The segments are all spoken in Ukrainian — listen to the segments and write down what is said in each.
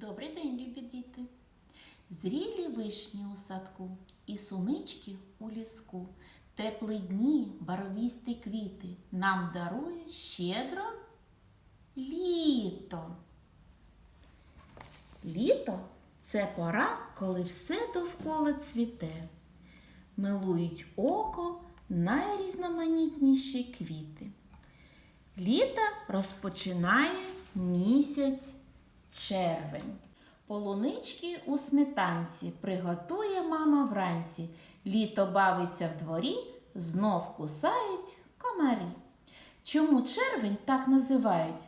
Добрий день, любі діти! Зрілі вишні у садку і сунички у ліску. Теплі дні, барвісті квіти нам дарує щедро літо. Літо це пора, коли все довкола цвіте. Милують око найрізноманітніші квіти. Літо розпочинає місяць червень. Полунички у сметанці приготує мама вранці. Літо бавиться в дворі, знов кусають комарі. Чому червень так називають?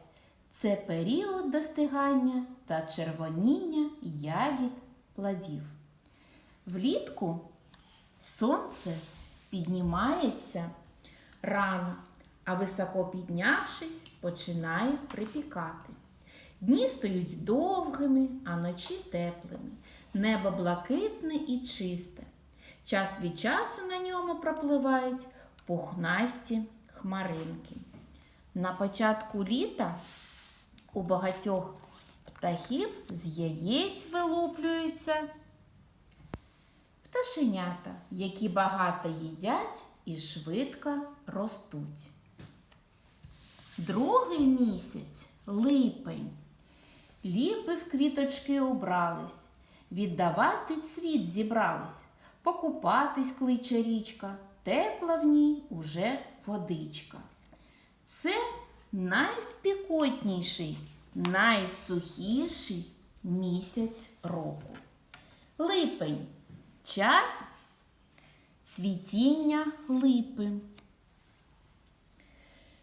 Це період достигання та червоніння ягід плодів. Влітку сонце піднімається рано, а високо піднявшись, починає припікати. Дні стають довгими, а ночі теплими. Небо блакитне і чисте. Час від часу на ньому пропливають пухнасті хмаринки. На початку літа у багатьох птахів з яєць вилуплюються пташенята, які багато їдять і швидко ростуть. Другий місяць липень. Ліпи в квіточки убрались, віддавати цвіт зібрались, покупатись кличе річка, тепла в ній уже водичка. Це найспікотніший, найсухіший місяць року. Липень час цвітіння липи,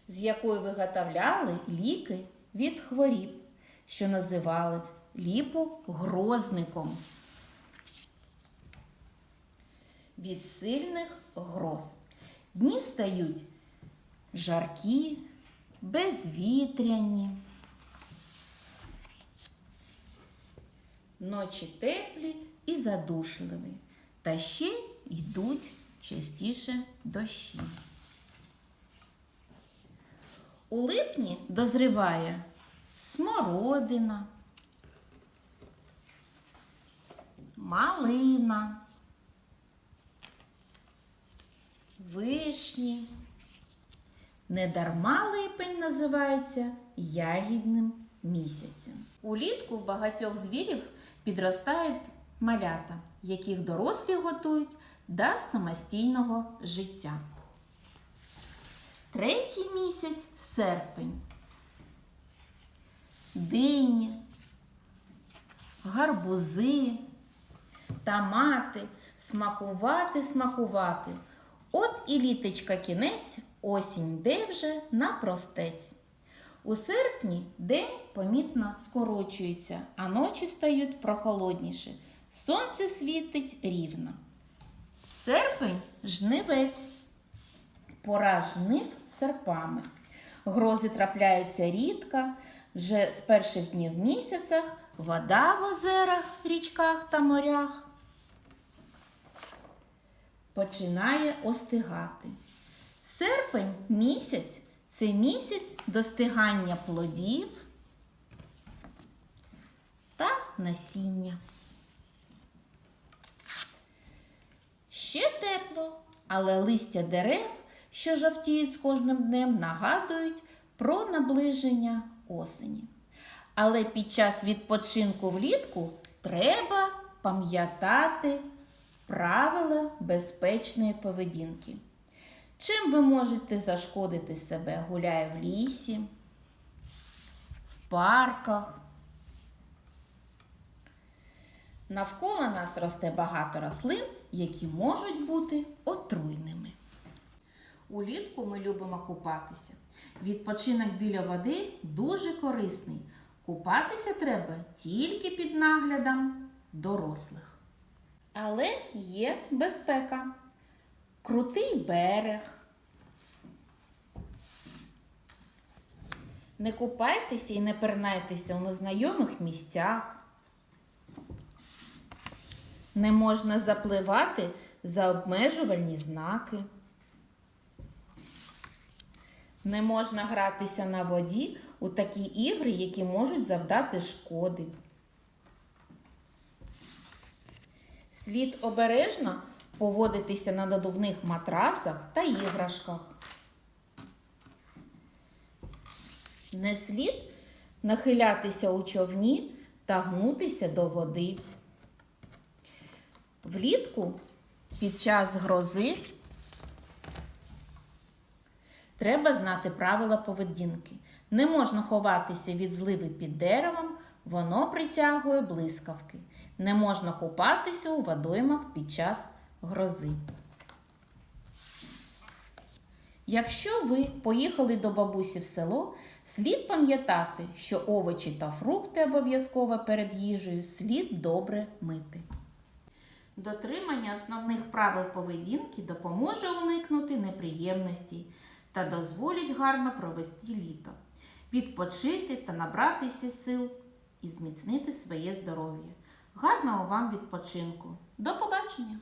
з якої виготовляли ліки від хворіб, що називали ліпу грозником. Від сильних гроз. Дні стають жаркі, безвітряні. Ночі теплі і задушливі, та ще йдуть частіше дощі. У липні дозріває смородина, малина, вишні. Недарма липень називається ягідним місяцем. Улітку в багатьох звірів підростають малята, яких дорослі готують до самостійного життя. Третій місяць серпень. Дині, гарбузи, томати, смакувати, смакувати. От і літочка кінець, осінь йде вже на простець. У серпні день помітно скорочується, а ночі стають прохолодніше. Сонце світить рівно. Серпень жнивець. Пора жнив серпами. Грози трапляються рідко, вже з перших днів місяцях вода в озерах, річках та морях починає остигати. Серпень місяць це місяць достигання плодів та насіння. Ще тепло, але листя дерев, що жовтіють з кожним днем, нагадують про наближення осені. Але під час відпочинку влітку треба пам'ятати правила безпечної поведінки. Чим ви можете зашкодити себе, гуляє в лісі, в парках. Навколо нас росте багато рослин, які можуть бути отруйними. Улітку ми любимо купатися. Відпочинок біля води дуже корисний. Купатися треба тільки під наглядом дорослих. Але є безпека. Крутий берег. Не купайтеся і не пернайтеся у незнайомих місцях. Не можна запливати за обмежувальні знаки. Не можна гратися на воді у такі ігри, які можуть завдати шкоди. Слід обережно поводитися на надувних матрасах та іграшках. Не слід нахилятися у човні та гнутися до води. Влітку під час грози треба знати правила поведінки. Не можна ховатися від зливи під деревом, воно притягує блискавки. Не можна купатися у водоймах під час грози. Якщо ви поїхали до бабусі в село, слід пам'ятати, що овочі та фрукти обов'язково перед їжею слід добре мити. Дотримання основних правил поведінки допоможе уникнути неприємностей та дозволить гарно провести літо, відпочити та набратися сил і зміцнити своє здоров'я. Гарного вам відпочинку! До побачення!